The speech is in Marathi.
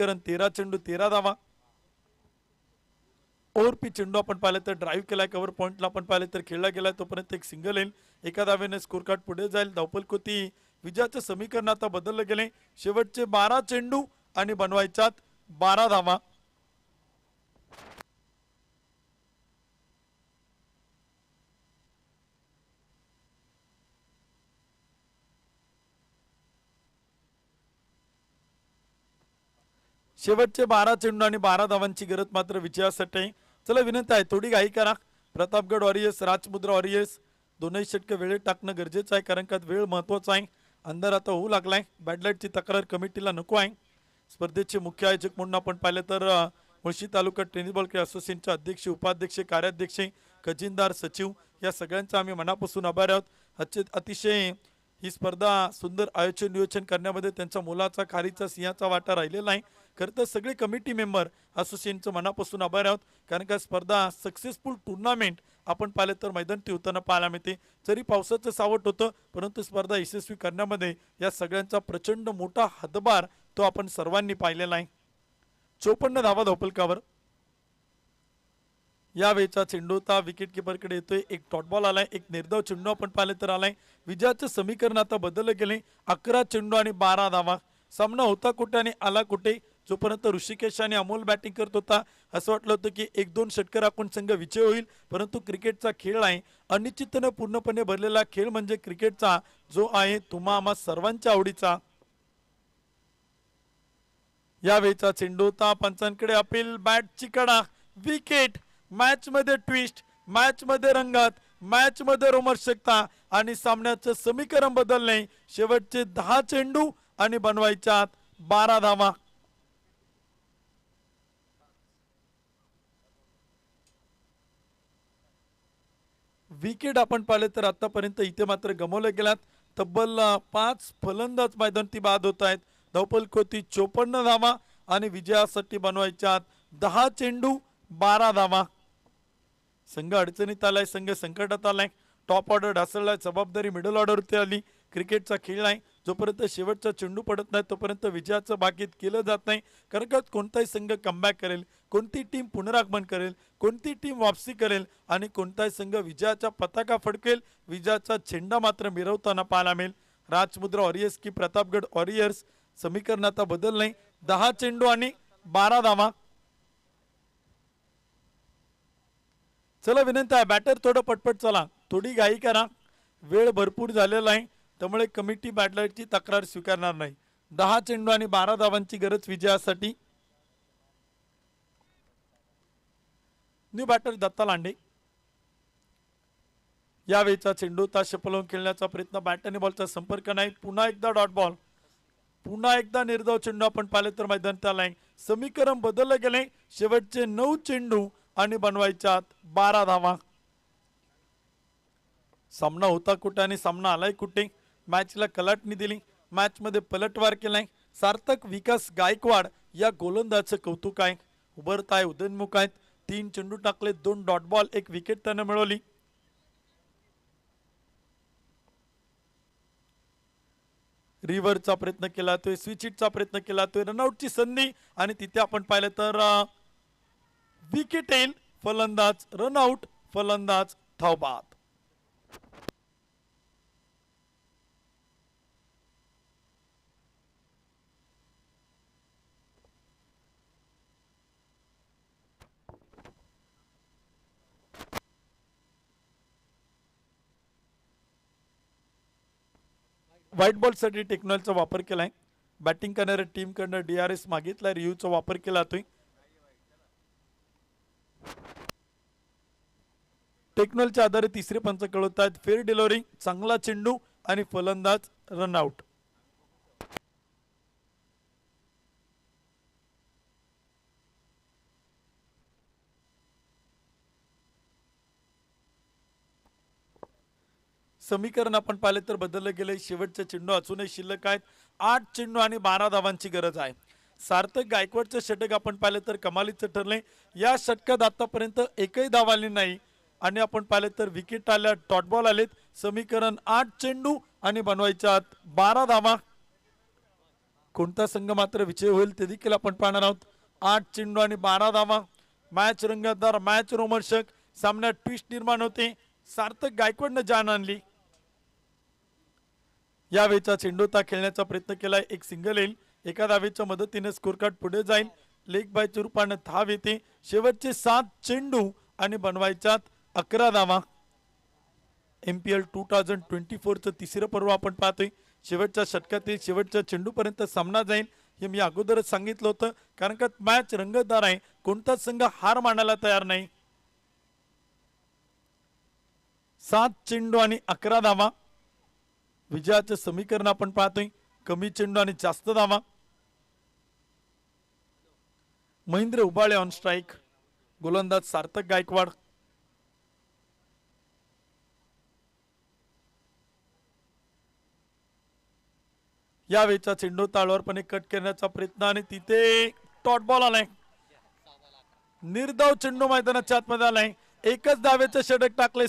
समीकरण तेरा चेंडू तेरा धावा. ओव्हर पी चेंडू आपण पाहिलं तर ड्राईव्ह केलाय कव्हर पॉईंटला आपण पाहिलं तर खेळला गेलाय. तोपर्यंत एक सिंगल येईल एका धावेने स्कोर कार्ड पुढे जाईल. धावपलकोती विजयाचं समीकरण आता बदललं गेले शेवटचे बारा चेंडू आणि बनवायच्यात बारा धावा. शेवटचे बारा चेंडू आणि बारा धावांची गरज मात्र विजयासाठी. आहे. चला विनंती आहे थोडी घाई करा. प्रतापगड वॉरियर्स राजमुद्रा वॉरियर्स दोनही षटकं वेळेत टाकणं गरजेचं आहे कारण का वेळ महत्त्वाचा आहे. अंधार आता होऊ लागलाय. बॅडलाईटची तक्रार कमिटीला नको आहे. स्पर्धेचे मुख्य आयोजक म्हणून आपण पाहिलं तर मुळशी तालुका टेनिस बॉल क्रीडा असोसिएशनचे अध्यक्ष उपाध्यक्ष कार्याध्यक्ष खजिनदार सचिव या सगळ्यांचा आम्ही मनापासून आभार आहोत. अतिशय ही स्पर्धा सुंदर आयोजन नियोजन करण्यामध्ये त्यांचा मोलाचा खारीचा सिंहाचा वाटा राहिलेला आहे खरं तर सगळे कमिटी मेंबर असोसिएशनचं मनापासून आभार आहोत. कारण का स्पर्धा सक्सेसफुल टुर्नामेंट आपण पाहिलं तर मैदान होताना पाहायला मिळते. जरी पावसाचं सावट होतं परंतु स्पर्धा यशस्वी करण्यामध्ये या सगळ्यांचा प्रचंड मोठा हातभार तो आपण सर्वांनी पाहिलेला आहे. चोपन्न धावा धावपलकावर या वेळचा चेंडू होता विकेट किपरकडे येतोय. एक डॉट बॉल आलाय एक निर्धाव चेंडू आपण पाहिलं तर आलाय. विजयाचं समीकरण आता बदललं गेले अकरा चेंडू आणि बारा धावा. सामना होता कुठे आणि आला कुठे? जोपर्यंत ऋषिकेश आणि अमोल बॅटिंग करत होता असं वाटलं होतं की एक दोन षटकर आपण संघ विजय होईल परंतु क्रिकेटचा खेळ आहे. अनिश्चितनं पूर्णपणे भरलेला खेळ म्हणजे क्रिकेटचा जो आहे तुम्हा आम्हा सर्वांच्या आवडीचा. यावेळचा चेंडू होता पंचांकडे अपील बॅटची कडा विकेट मॅच मध्ये ट्विस्ट मॅच मध्ये रंगात मॅच मध्ये रोमर्शकता आणि सामन्याचं समीकरण बदलणे शेवटचे दहा चेंडू आणि बनवायच्या बारा धावा. विकेट आपण पाहिले तर आतापर्यंत इथे मात्र गमवल्या गेल्यात तब्बल पाच फलंदाज मैदानती बाद होत आहेत. धावपलकोती चोपन्न धावा आणि विजयासाठी बनवायच्या दहा चेंडू बारा धावा. संघ अडचणीत आलाय संघ संकटात आलाय. टॉप ऑर्डर ढासळलाय जबाबदारी मिडल ऑर्डरवरती आली. क्रिकेटचा खेळ आहे जोपर्यंत शेवटचा चेंडू पडत नाही तोपर्यंत विजयाचं बाकीत केलं जात नाही. कारण का? कोणताही संघ कमबॅक करेल कोणती टीम पुनरागमन करेल कोणती टीम वापसी करेल आणि कोणताही संघ विजयाचा पताका फडकेल विजयाचा झेंडा मात्र मिरवताना पाहायला मिळेल. राजमुद्रा वॉरियर्स की प्रतापगड वॉरियर्स समीकरण आता बदल नाही. दहा चेंडू आणि बारा धावा. चला विनंती आहे बॅटर थोडं पटपट चला. थोडी घाई करा. वेळ भरपूर झालेला आहे. त्यामुळे कमिटी बॅटलरची तक्रार स्वीकारणार नाही. दहा चेंडू आणि बारा धावांची गरज विजयासाठी. New batter Datta Lande. यावेळीचा चेंडू तास शपलवून खेळण्याचा प्रयत्न. बॅट आणि बॉलचा संपर्क नाही. पुन्हा एकदा डॉट बॉल पुन्हा एकदा निर्धाव चेंडू आपण पाहिले तर मैदान त्याला समीकरण बदललं गेले शेवटचे नऊ चेंडू आणि बनवायच्यात बारा धावा. सामना होता कुठे आणि सामना आलाय कुठे? मॅचला कलाटणी दिली. मॅचमध्ये पलटवार केलाय. सार्थक विकास गायकवाड या गोलंदाजचं कौतुक आहे. उभरत आहे उदयनमुख आहेत. तीन चेंडू टाकले दोन डॉट बॉल एक विकेट त्यानं मिळवली. रिव्हरचा प्रयत्न केला तो स्विच हिटचा प्रयत्न केला तो रनआउटची संधी आणि तिथे आपण पाहिलं तर विकेट येईल फलंदाज रनआउट फलंदाज धावबाद. व्हाईट बॉलसाठी टेक्नॉलॉजीचा वापर केलाय. बॅटिंग करणाऱ्या टीमकडनं डी आर एस मागितला रिव्ह्यूचा वापर केला जातोय टेक्नॉलच्या आधारे तिसरे पंच कळवत आहेत फेर डिलिव्हरी चांगला चेंडू आणि फलंदाज रनआउट समीकरण आपण पाहिले तर बदललं गेलंय शेवटचे चेंडू अजूनही शिल्लक आहेत. आठ चेंडू आणि बारा धावांची गरज आहे. सार्थक गायकवाडचं षटक आपण पाहिलं तर कमालीचं ठरलंय. या षटकात आतापर्यंत एकही धाव आली नाही. आणि आपण पाहिलं तर विकेट आल्या टॉटबॉल आलेत. समीकरण आठ चेंडू आणि बनवायच्या आत बारा धावा. कोणता संघ मात्र विजय होईल ते देखील आपण पाहणार आहोत. आठ चेंडू आणि बारा धावा. मॅच रंगतदार मॅच रोमर्शक सामन्यात ट्विस्ट निर्माण होते. सार्थक गायकवाडनं जाण आणली. यावेळचा चेंडूता खेळण्याचा प्रयत्न केला एक सिंगल येईल. एका धावेच्या मदतीने स्कोरकार्ड पुढे जाईल. लेग बायच्या रूपाने धाव येते. शेवटचे सात चेंडू आणि बनवायच्यात अकरा धावा. M P L two thousand twenty फोरचं तिसरं पर्व आपण पाहतोय. शेवटच्या षटकातील शेवटच्या चेंडूपर्यंत सामना जाईल हे मी अगोदरच सांगितलं होतं. कारण का मॅच रंगतदार आहे. कोणताच संघ हार मानायला तयार नाही? सात चेंडू आणि अकरा धावा. विजयाचं समीकरण आपण पाहतोय. कमी चेंडू आणि जास्त धावा. महेंद्र उबाळे ऑन स्ट्राईक गोलंदाज सार्थक गायकवाड. यावेळचा चेंडू ताळवारपणे कट करण्याचा प्रयत्न आणि तिथे टॉट बॉल आलाय. निर्धाव चेंडू मैदानाच्या आतमध्ये आलाय. एकच धावेचं षटक टाकले